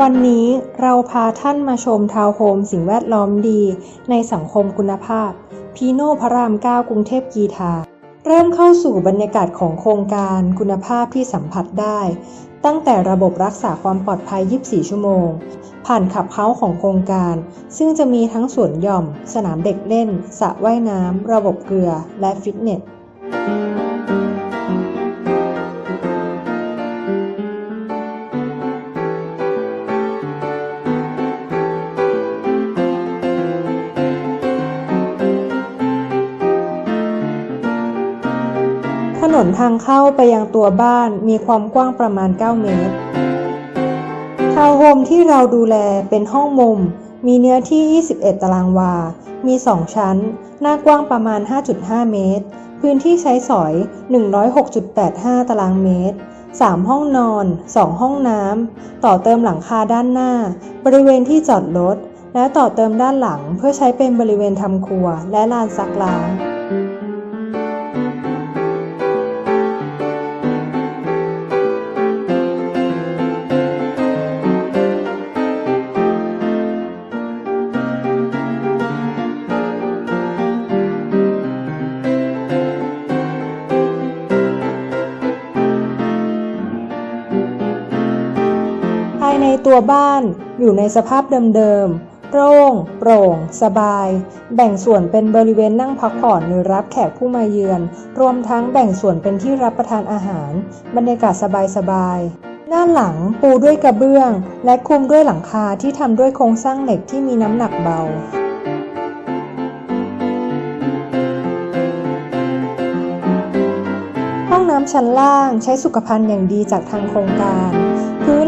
วันนี้เราพาท่านมาชมทาวน์โฮมสิ่งแวดล้อมดี ในสังคมคุณภาพ พีโนพระราม 9 กรุงเทพกีทา เริ่มเข้าสู่บรรยากาศของโครงการคุณภาพที่สัมผัสได้ ตั้งแต่ระบบรักษาความปลอดภัย 24 ชั่วโมง ผ่านขับเฮ้าของโครงการ ซึ่งจะมีทั้งสวนหย่อม สนามเด็กเล่นสระว่ายน้ำระบบเกลือและฟิตเนส นนทางเข้าไปยังตัวบ้านมีความกว้างประมาณ 9 เมตร ทาวน์โฮมที่เราดูแลเป็นห้องมุม มีเนื้อที่ 21 ตารางวา มี 2 ชั้น หน้ากว้างประมาณ 5.5 เมตร พื้นที่ใช้สอย 106.85 ตารางเมตร 3 ห้องนอน 2 ห้องน้ำ ต่อเติมหลังคาด้านหน้า บริเวณที่จอดรถ และต่อเติมด้านหลังเพื่อใช้เป็นบริเวณทำครัวและลานซักล้าง ในตัวบ้านอยู่ในสภาพเดิมๆ โล่ง โปร่ง สบาย แบ่งส่วนเป็นบริเวณนั่งพักผ่อนหรือรับแขกผู้มาเยือน รวมทั้งแบ่งส่วนเป็นที่รับประทานอาหาร บรรยากาศสบายๆด้าหลังปูด้วยกระเบื้อง และคลุมด้วยหลังคาที่ทำด้วยโครงสร้างเหล็กที่มีน้ำหนักเบา ห้องน้ำชั้นล่างใช้สุขภัณฑ์อย่างดีจากทางโครงการ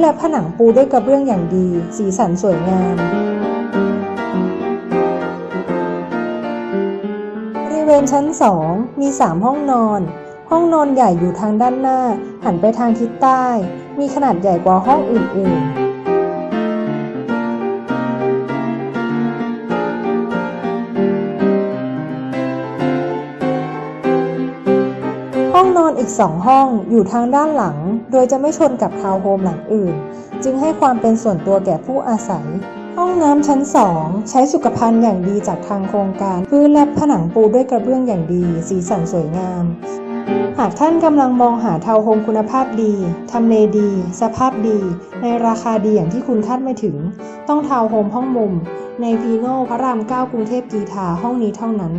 และผนังปูด้วยกระเบื้องอย่างดี สีสันสวยงามบริเวณชั้น 2 มี 3 ห้องนอน ห้องนอนใหญ่อยู่ทางด้านหน้า หันไปทางทิศใต้ มีขนาดใหญ่กว่าห้องอื่นๆ ห้องนอนอีกสองห้องอยู่ทางด้านหลัง โดยจะไม่ชนกับทาวน์โฮมหลังอื่น จึงให้ความเป็นส่วนตัวแก่ผู้อาศัย ห้องน้ำชั้น2ใช้สุขภัณฑ์อย่างดีจากทางโครงการพื้นและผนังปูด้วยกระเบื้องอย่างดี สีสันสวยงาม หากท่านกำลังมองหาทาวน์โฮมคุณภาพดีทำเลดี สภาพดี ในราคาดีอย่างที่คุณคาดไม่ถึง ต้องทาวน์โฮมห้องมุม ในพีโนพระราม 9 กรุงเทพกีทาห้องนี้เท่านั้น